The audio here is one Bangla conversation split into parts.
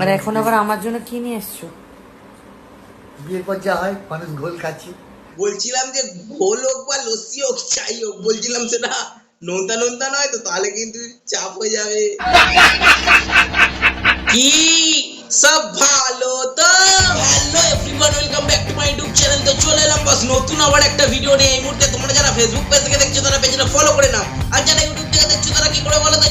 আর এখন আবার আমার জন্য কি নিয়ে এসছো? বিয়ের পর যা হয় মানুষ ঘোল খাচ্ছে। বলছিলাম যে ঘোল হোক বা লস্যি হোক চাই হোক বলছিলাম সেটা নোনতা নোনতা নয় তো তাহলে কিন্তু চাপ হয়ে যাবে। কি? সব ভালো তো? Hello everyone welcome back to my YouTube channel তো চলে এলাম বাস নতুন আবার একটা ভিডিও নিয়ে। এই মুহূর্তে তোমরা যারা ফেসবুক পেজ থেকে দেখছ তারা পেজটা ফলো করে নাও। আর যারা ইউটিউব থেকে দেখছ তারা কি করে বলো তো?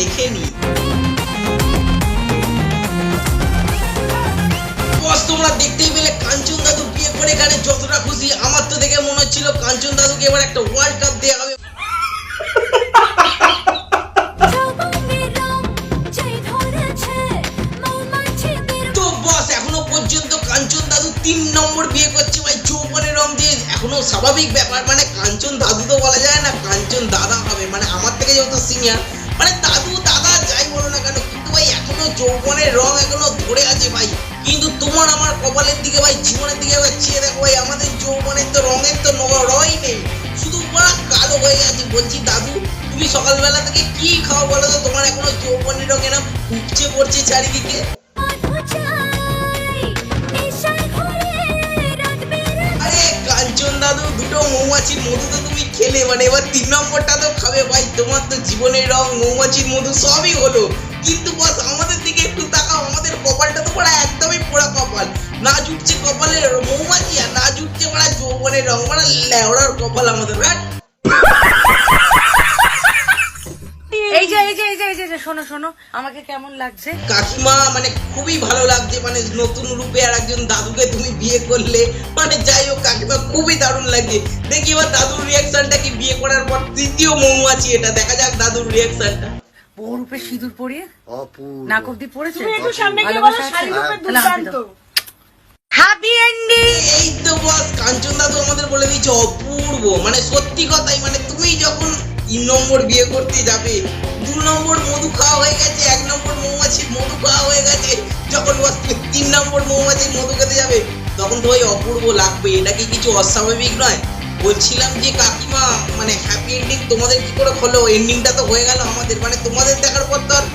দেখে নি। তোমরা দেখতেই পেলে কাঞ্চন দাদু বিয়ে করে এখানে যতটা খুশি। আমার তো দেখে মনে হচ্ছিল কাঞ্চন দাদুকে এবার একটা ওয়ার্ল্ড কাপ দেওয়া হবে। বস, এখনও পর্যন্ত কাঞ্চন দাদু তিন নম্বর বিয়ে করছে ভাই দিয়ে। এখনও স্বাভাবিক ব্যাপার মানে কাঞ্চন দাদু তো বলা যায় না, কাঞ্চন দাদা হবে। মানে আমার থেকে যেহেতু সিনিয়র মানে দাদু ভাই এখনও যৌবনের রং এখনও ধরে আছে ভাই। কিন্তু তোমার আমার কপালের দিকে ভাই, জীবনের দিকে এবার চেয়ে দেখো ভাই, আমাদের যৌবনের তো রঙের তো ন- রঙই নেই। শুধু পুরো কালো হয়ে গেছে। বলছি, দাদু, তুমি সকালবেলা থেকে কি খাও বলো তো? তোমার এখনও যৌবনের রঙ এরম উপচে পড়ছে চারিদিকে। দাদু, দুটো মৌমাছির মধু তো তুমি খেলে। মানে এবার তিন নম্বরটা তো খাবে ভাই। তোমার তো জীবনের রং, মৌমাছির মধু সবই হলো। কিন্তু বস আমাদের দিকে একটু তাকাও আমাদের কপালটা তো পড়া একদমই পোড়া কপাল। না জুটছে কপালের মৌমাছি আর না জুটছে পড়া যৌবনের রং মানে লেওড়ার কপাল আমাদের এই যে এই যে এই যে এই যে শোনো শোনো আমাকে কেমন লাগছে? কাকিমা মানে খুবই ভালো লাগছে মানে নতুন রূপে আর একজন দাদুকে তুমি বিয়ে করলে। মানে যাই হোক কাকিমা খুবই দারুণ লাগছে। দেখি এবার দাদুর রিয়াকশনটা কি? বিয়ে করার পর তৃতীয় মৌমাছি এটা। দেখা যাক দাদুর রিয়াকশনটা সিঁদুর পরিয়ে নাক অব্দি পড়েছে? তুমি। হ্যাপি এন্ডিং এই তো বস কাঞ্চন দাদু আমাদের বলে দিয়েছে অপূর্ব। মানে সত্যি কথাই মানে তুমি যখন তিন নম্বর বিয়ে করতে যাবে দু নম্বর মধু খাওয়া হয়ে গেছে এক নম্বর মৌমাছির মধু খাওয়া হয়ে গেছে যখন বস তিন নম্বর মৌমাছির মধু খেতে যাবে তখন তো ওই অপূর্ব লাগবে এটা কি কিছু অস্বাভাবিক নয়? বলছিলাম যে কাকিমা মানে হ্যাপি এন্ডিং তোমাদের কি করে হলো এন্ডিংটা তো হয়ে গেল আমাদের মানে তোমাদের দেখার পর তো আর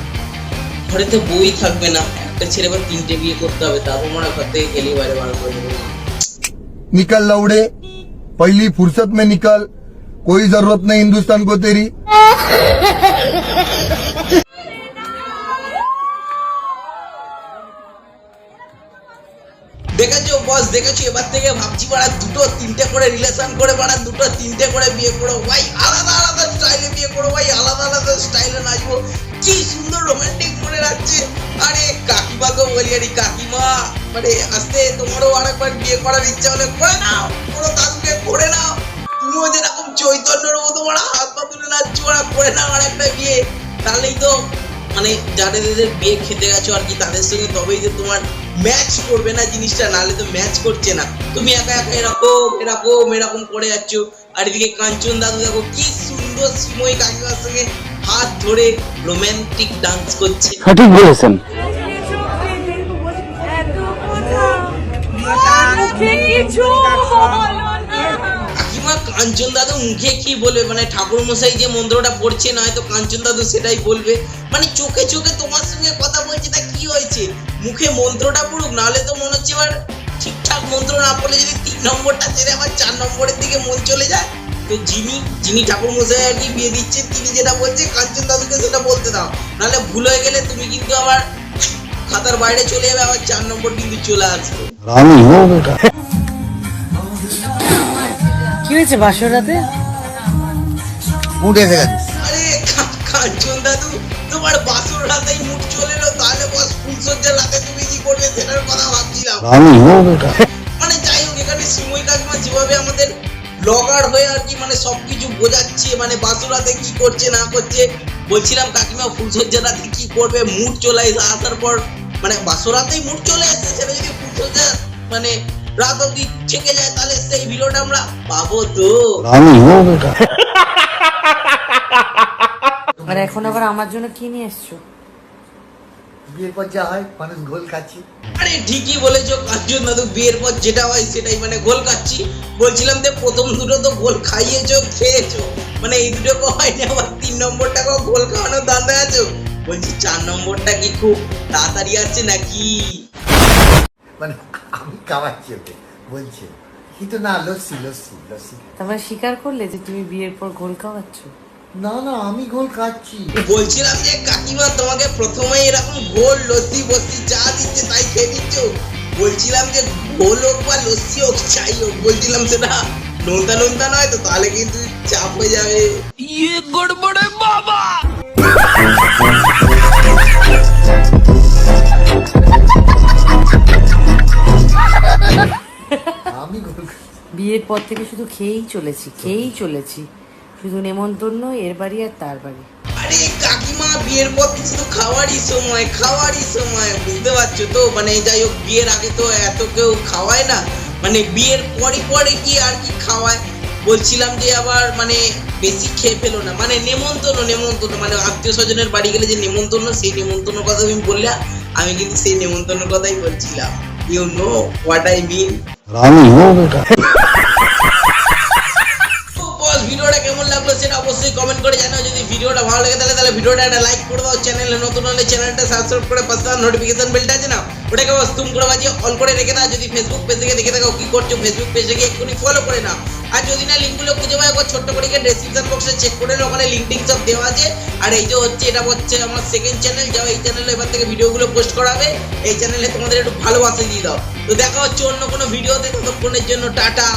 ঘরে তো বই থাকবে না একটা ছেলে বা তিনটে বিয়ে করতে হবে তারপর মনে হয় ঘর থেকে গেলে বাইরে বার করে দেবে निकल लौड़े पहली फुर्सत में निकल कोई जरूरत नहीं हिंदुस्तान को तेरी দেখেছ বস দেখেছ? এবার থেকে ভাবছি বাড়া দুটো, তিনটে করে রিলেশন করে বাড়া দুটো, তিনটে করে বিয়ে করো। ভাই, আলাদা আলাদা স্টাইলে বিয়ে করো, ভাই, আলাদা আলাদা স্টাইলে নাচবো। কি সুন্দর রোমান্টিক মনে রাখছে আরে কাকিমাকে বলি, আরে কাকিমা মানে আস্তে, তোমারও আরেকবার বিয়ে করার ইচ্ছা হলে করে নাও, পুরো দাদুকে করে নাও। তুমিও যেরকম চৈতন্যর মতো মারা হাত পা তুলে নাচছো ওরা করে নাও আরেকটা বিয়ে। তাহলেই তো মানে যাদের যাদের বিয়ে খেতে গেছো আর কি তাদের সঙ্গে তবেই যে তোমার ম্যাচ করবে না জিনিসটা নাহলে তো ম্যাচ করছে না। তুমি একা একা এরকম এরকম এরকম করে যাচ্ছ। আর এদিকে কাঞ্চন দাদু দেখো কি সুন্দর সময় কাকিমার সঙ্গে হাত ধরে রোমান্টিক ডান্স করছে। সঠিক বলেছেন। কিছু কাঞ্চন দাদু মুখে কি বলবে? মানে ঠাকুর মশাই যে মন্ত্রটা পড়ছে না হয়তো কাঞ্চন দাদু সেটাই বলবে। মানে চোখে চোখে তোমার সঙ্গে কথা বলছে, তা কি হয়েছে? মুখে মন্ত্রটা পড়ুক, নাহলে তো মনে হচ্ছে এবার ঠিকঠাক মন্ত্র না পড়লে যদি তিন নম্বরটা ছেড়ে আবার চার নম্বরের দিকে মন চলে যায়। তো যিনি যিনি ঠাকুর মশাই আর কি বিয়ে দিচ্ছে, তিনি যেটা বলছে, কাঞ্চন দাদুকে সেটা বলতে দাও। নাহলে ভুল হয়ে গেলে তুমি কিন্তু আবার খাতার বাইরে চলে যাবে, আবার চার নম্বর কিন্তু চলে আসবে। হয়েছে বাসর রাতে? মুড এসে গেছে। আরে কাঞ্চন দাদু তোমার বাসর রাতেই মুড চলে এলো তাহলে বস ফুলসজ্জার রাতে তুমি কি করবে সেটার কথা ভাবছিলাম। বেটা মানে যাই হোক এখানে সিমই কাকিমা যেভাবে আমাদের ব্লগার হয়ে আর কি মানে সবকিছু বোঝাচ্ছে মানে বাসুরাতে কি করছে না করছে বলছিলাম কাকিমা ফুলসজ্জার রাতে কি করবে মুড চলে এসে আসার পর মানে বাসর বাসুরাতেই মুড চলে এসেছে সেটা যদি ফুলসজ্জা মানে রাত অব্দি থেকে যায় তাহলে সেই ভিডিওটা আমরা পাবো তো। আর মানে এখন আবার আমার জন্য কি নিয়ে এসছো? বিয়ের পর যা হয় মানুষ গোল খাচ্ছি। আরে ঠিকই বলেছ দাদু বিয়ের পর যেটা হয় সেটাই মানে গোল খাচ্ছি। বলছিলাম যে প্রথম দুটো তো গোল খাইয়েছো খেয়েছো। মানে এই দুটো হয় আবার তিন নম্বরটাকে গোল খাওয়ানোর দাঁড়া আছো? বলছি চার নম্বরটা কি খুব তাড়াতাড়ি আছে নাকি? মানে খাওয়াচ্ছি ওকে বলছে। কিন্তু না লস্যি লস্যি লস্যি। তারপরে স্বীকার করলে যে তুমি বিয়ের পর গোল খাওয়াচ্ছ না না আমি ঘোল খাচ্ছি বলছিলাম যে কাকিমা তোমাকে প্রথমে এরকম গোল লস্যি বস্তি যা দিচ্ছে তাই খেয়ে নিচ্ছ? বলছিলাম যে গোল হোক বা লস্যি হোক চাই হোক বলছিলাম সেটা নোনতা নোনতা নয় তো তাহলে কিন্তু চাপ হয়ে যাবে। ইয়ে গড়বড়ে এরপর থেকে শুধু খেয়েই চলেছি খেয়েই চলেছি। শুধু নেমন্তন্ন এর বাড়ি আর তার বাড়ি। আরে কাকিমা বিয়ের পর শুধু খাওয়ারই সময় খাওয়ারই সময় বুঝতে তো? মানে যাই হোক বিয়ের আগে তো এত কেউ খাওয়ায় না। মানে বিয়ের পরে পরে কি আর কি খাওয়ায়? বলছিলাম যে আবার মানে বেশি খেয়ে ফেলো না। মানে নেমন্তন্ন নেমন্তন্ন মানে আত্মীয় স্বজনের বাড়ি গেলে যে নেমন্তন্ন সেই নেমন্তন্ন কথা তুমি বললে আমি কিন্তু সেই নেমন্তন্ন কথাই বলছিলাম। You know what I mean হো বেটা। করে জানাও যদি ভিডিওটা ভালো লাগে তাহলে তাহলে ভিডিওটা একটা লাইক করে দাও। চ্যানেলে নতুন হলে চ্যানেলটা সাবস্ক্রাইব করে পাশে নোটিফিকেশন বেলটা আছে না, ওটাকে তুম করে বাজিয়ে অন করে রেখে দাও। যদি ফেসবুক পেজ থেকে দেখে থাকো কি করছ ফেসবুক পেজে গিয়ে এক্ষুনি ফলো করে নাও। আর যদি না, লিঙ্কগুলো খুঁজে পাও, একবার ছোট্ট করে ডেসক্রিপশন বক্সে চেক করে ওখানে লিঙ্ক সব দেওয়া আছে। আর এই যে হচ্ছে, এটা হচ্ছে আমার সেকেন্ড চ্যানেল যাও এই চ্যানেলে এবার থেকে ভিডিওগুলো পোস্ট করাবে। এই চ্যানেলে তোমাদের একটু ভালোবাসা দিয়ে দাও। তো দেখা হচ্ছে অন্য কোনো ভিডিওতে ততক্ষণের জন্য টাটা।